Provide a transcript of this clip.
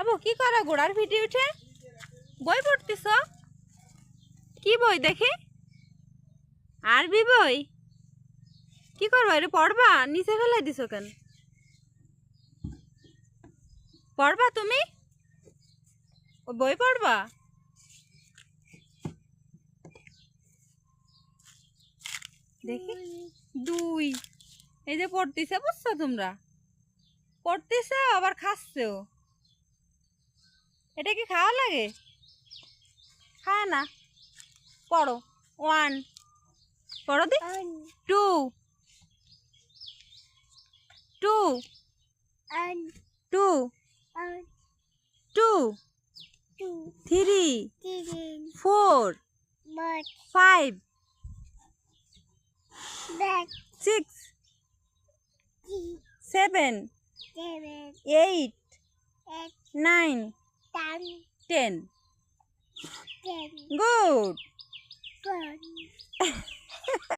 আবু, কি করো? ঘোড়ার পিঠে উঠে বই পড়তেছ? কি বই দেখি? আরবি বই? কি করবা? এটা পড়বা? নিচে ফেলে দিছো কেন? পড়বা তুমি? ও, বই পড়বা? দেখি। দুই। এই যে পড়তেছে, বুঝছ তোমরা? পড়তেছে, আবার খাচ্ছেও। এটা কি খাওয়া লাগে? খায় না। পড়ো। ওয়ান। পড়ো দি। Two. Two. Two. Two. Three. Four. Five. Six. Seven. Eight. Nine. Ten good